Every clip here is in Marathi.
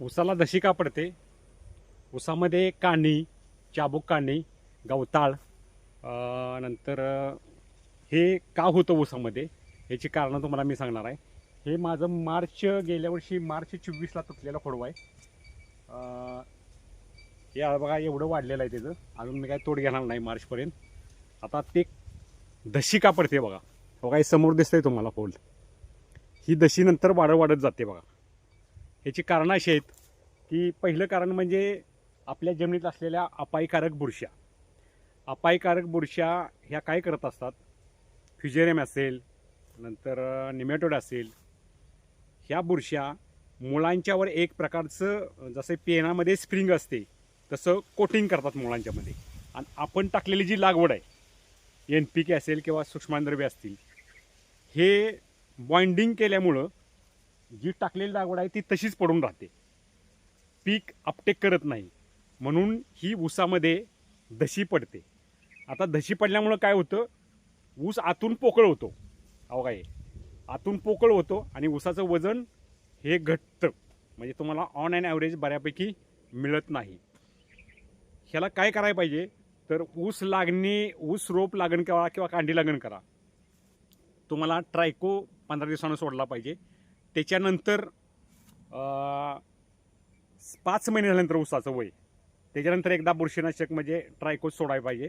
उसाला दशी का पडते? उसामध्ये काणी चाबूक काणी गवताळ नंतर हे का होतं उसामध्ये? याची कारणं तुम्हाला मी सांगणार आहे. हे माझं मार्च गेल्या वर्षी मार्च चोवीसला तुटलेलं खोडवा आहे. हे बघा एवढं वाढलेलं आहे त्याचं. अजून मी काय तोड घेणार नाही मार्चपर्यंत. आता ते दशी का पडते बघा? बघा हे समोर दिसतंय तुम्हाला फोल ही दशी नंतर वाढत वाढत जाते बघा. ह्याची कारणं अशी आहेत की पहिलं कारण म्हणजे आपल्या जमिनीत असलेल्या अपायकारक बुरश्या. अपायकारक बुरश्या ह्या काय करत असतात? फ्युजेरियम असेल नंतर निमॅटोड असेल ह्या बुरशा मुळांच्यावर एक प्रकारचं जसे जसं पेनामध्ये स्प्रिंग असते तसं कोटिंग करतात मुळांच्यामध्ये. आणि आपण टाकलेली जी लागवड आहे एन पी के असेल किंवा सूक्ष्मांद्रव्य असतील हे बॉइंडिंग केल्यामुळं जी टाकलेली लागवड आहे ती तशीच पडून राहते. पीक अपटेक करत नाही. म्हणून ही ऊसामध्ये दशी पडते. आता दशी पडल्यामुळं काय होतं? ऊस आतून पोकळ होतो. अहो काय? आतून पोकळ होतो आणि ऊसाचं वजन हे घटतं म्हणजे तुम्हाला ऑन अँड ॲव्हरेज बऱ्यापैकी मिळत नाही. ह्याला काय करायला पाहिजे? तर ऊस लागणी ऊस रोप लागण करा किंवा कांडी लागण करा. तुम्हाला ट्रायको पंधरा दिवसानं सोडला पाहिजे. त्याच्यानंतर पाच महिने झाल्यानंतर ऊसाचं वय. त्याच्यानंतर एकदा बुरशीनाशक म्हणजे ट्रायकोस सोडायला पाहिजे.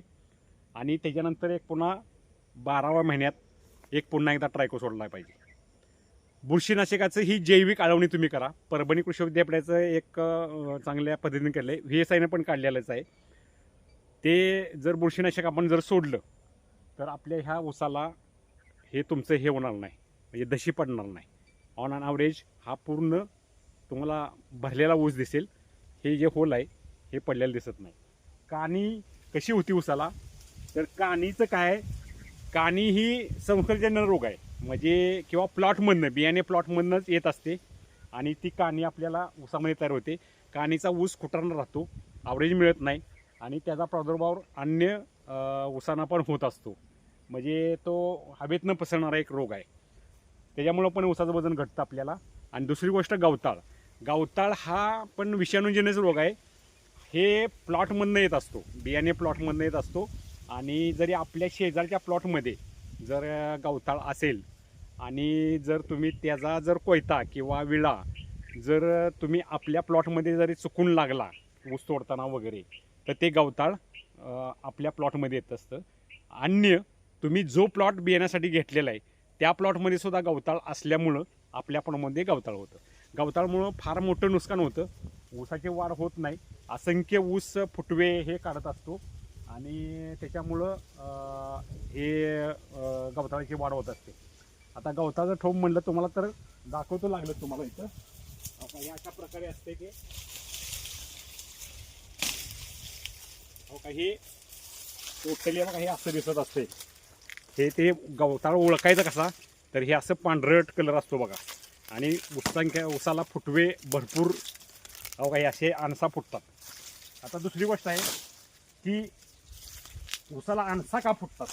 आणि त्याच्यानंतर एक पुन्हा बाराव्या महिन्यात एक पुन्हा एकदा ट्रायको सोडला पाहिजे. बुरशीनाशकाचं ही जैविक आळवणी तुम्ही करा. परभणी कृषी विद्यापीठाचं एक चांगल्या पद्धतीने केलं आहे व्ही एस आयनं पण काढलेलंच आहे. ते जर बुरशीनाशक आपण जर सोडलं तर आपल्या ह्या ऊसाला हे तुमचं हे होणार नाही. म्हणजे दशी पडणार नाही. ऑन अन ॲव्हरेज हा पूर्ण तुम्हाला भरलेला ऊस दिसेल. हे जे होल आहे हे पडलेलं दिसत नाही. काणी कशी होती ऊसाला? तर काणीचं काय काणी ही संसर्जन्य रोग आहे. म्हणजे किंवा प्लॉटमधनं बियाणे प्लॉटमधनंच येत असते. आणि ती काणी आपल्याला ऊसामध्ये तयार होते. काणीचा ऊस कुटरणार राहतो? ॲव्हरेज मिळत नाही. आणि त्याचा प्रादुर्भाव अन्य उसांना ऊसांना पण होत असतो. म्हणजे तो हवेतनं पसरणारा एक रोग आहे. त्याच्यामुळं पण ऊसाचं वजन घटतं आपल्याला. आणि दुसरी गोष्ट गवताळ. गवताळ हा पण विषाणूजन्यच रोग आहे. हे प्लॉटमधनं येत असतो. बियाणे प्लॉटमधनं येत असतो. आणि जरी आपल्या शेजारच्या प्लॉटमध्ये जर गवताळ असेल आणि जर तुम्ही त्याचा जर कोयता किंवा विळा जर तुम्ही आपल्या प्लॉटमध्ये जरी चुकून लागला ऊस तोडताना वगैरे तर ते गवताळ आपल्या प्लॉटमध्ये येत असतं. अन्य तुम्ही जो प्लॉट बियाण्यासाठी घेतलेला आहे त्या प्लॉटमध्ये सुद्धा गवताळ असल्यामुळं आपल्या प्लॉटमध्ये गवताळ होतं. गवताळमुळं फार मोठं नुकसान होतं. ऊसाची वाढ होत नाही. असंख्य ऊस फुटवे हे काढत असतो. आणि त्याच्यामुळं हे गवताळाची वाढ होत असते. आता गवताचं ठोप म्हणलं तुम्हाला तर दाखवतो लागलं तुम्हाला इथं. आता हे अशा प्रकारे असते की हो का हे टोटली बघा हे असं दिसत असते. हे ते गवताळ ओळखायचं कसा? तर हे असं पांढरट कलर असतो बघा. आणि उसांख्या उसाला फुटवे भरपूर अहो काही असे आणसा फुटतात. आता दुसरी गोष्ट आहे की उसाला आणसा का फुटतात?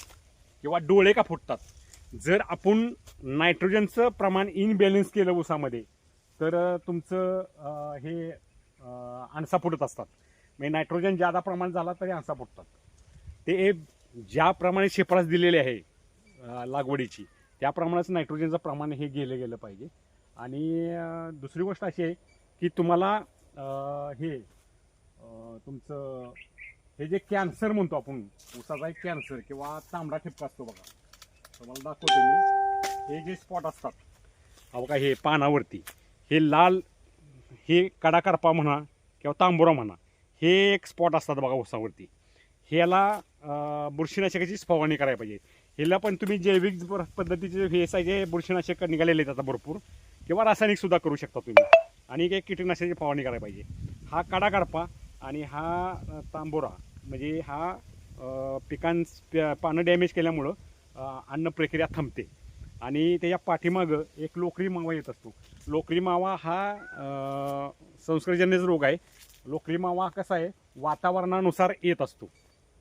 किंवा डोळे का फुटतात? जर आपण नायट्रोजनचं प्रमाण इनबॅलेन्स केलं उसामध्ये तर तुमचं हे आणसा फुटत असतात. म्हणजे नायट्रोजन जादा प्रमाण झाला तरी आणसा फुटतात. ते ज्याप्रमाणे शिफारस दिलेली आहे लागवडीची. त्याप्रमाणेच नायट्रोजनचं प्रमाण हे गेलं गेलं पाहिजे. आणि दुसरी गोष्ट अशी आहे की तुम्हाला हे तुमचं हे जे कॅन्सर म्हणतो आपण उसाचा एक कॅन्सर किंवा तांबडा ठिपका असतो बघा. तुम्हाला दाखवतो मी. हे जे स्पॉट असतात अहो का हे पानावरती हे लाल हे कडाकारपा म्हणा किंवा तांबुरा म्हणा हे एक स्पॉट असतात बघा उसावरती. ह्याला बुरशीनाशकाचीच बुरशीनाशकाची फवारणी करायला पाहिजे. ह्याला पण तुम्ही जैविक पद्धतीचे हे जे बुरशीनाशक निघालेले आहेत आता भरपूर. किंवा रासायनिकसुद्धा करू शकता तुम्ही. आणि एक कीटकनाशकाची फवारणी करायला पाहिजे. हा काडा करपा आणि हा तांबोरा म्हणजे हा पिकांस पानं डॅमेज केल्यामुळं अन्न प्रक्रिया थांबते. आणि त्याच्या पाठीमागं एक लोकरी मावा येत असतो. लोकरी मावा हा संसर्गजन्यच रोग आहे. लोकरी मावा कसा आहे? वातावरणानुसार येत असतो.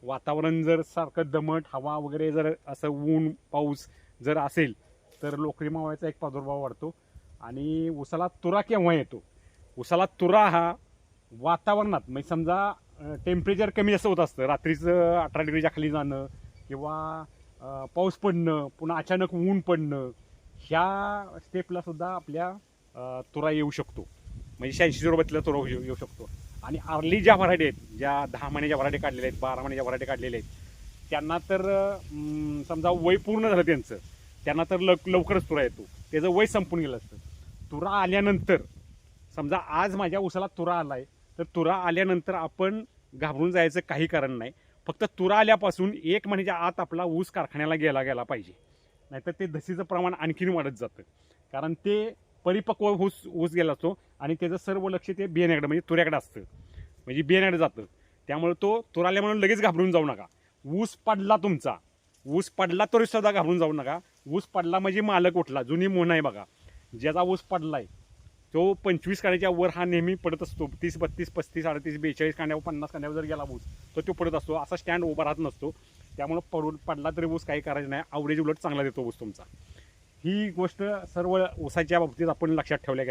वातावरण जर सारखं दमट हवा वगैरे जर असं ऊन पाऊस जर असेल तर लोकरी मावळ्याचा एक प्रादुर्भाव वाढतो. आणि उसाला तुरा केव्हा येतो? उसाला तुरा हा वातावरणात म्हणजे समजा टेम्परेचर कमी जास्त होत असतं रात्रीचं अठरा डिग्रीच्या खाली जाणं किंवा पाऊस पडणं पुन्हा अचानक ऊन पडणं ह्या स्टेपला सुद्धा आपल्या तुरा येऊ शकतो. म्हणजे शहाऐंशी रुपयातला तुरा येऊ येऊ शकतो. आणि अर्ली ज्या व्हरायटी आहेत ज्या दहा महिन्याच्या व्हरायटी काढलेल्या आहेत बारा महिन्याच्या व्हरायटी काढलेल्या आहेत त्यांना तर समजा वय पूर्ण झालं त्यांचं त्यांना तर लव लवकरच तुरा येतो. त्याचं वय संपून गेलं असतं. तुरा आल्यानंतर समजा आज माझ्या उसाला तुरा आला आहे तर तुरा आल्यानंतर आपण घाबरून जायचं काही कारण नाही. फक्त तुरा आल्यापासून एक महिन्याच्या आत आपला ऊस कारखान्याला गेला गेला पाहिजे. नाहीतर ते धसीचं प्रमाण आणखीन वाढत जातं. कारण ते परिपक्व ऊस ऊस गेला असतो आणि त्याचं सर्व लक्ष ते बियाण्याकडे म्हणजे तुऱ्याकडे असतं. म्हणजे बियाण्याकडे जातं. त्यामुळे तो तुराल्या म्हणून लगेच घाबरून जाऊ नका. ऊस पडला तुमचा. ऊस पडला तरी सुद्धा घाबरून जाऊ नका. ऊस पडला म्हणजे मालक उठला. जुनी मोन आहे बघा. ज्याचा ऊस पडला आहे तो पंचवीस काड्याच्या वर हा नेहमी पडत असतो. तीस बत्तीस पस्तीस अडतीस बेचाळीस कांड्यावर पन्नास कांड्यावर जर गेला ऊस तर तो पडत असतो. असा स्टँड उभा राहत नसतो. त्यामुळं पडून पडला तरी ऊस काही करायचं नाही. आवरेज उलट चांगला देतो ऊस तुमचा. ही गोष्ट सर्व ऊसाच्या बाबतीत आपण लक्षात ठेवल्या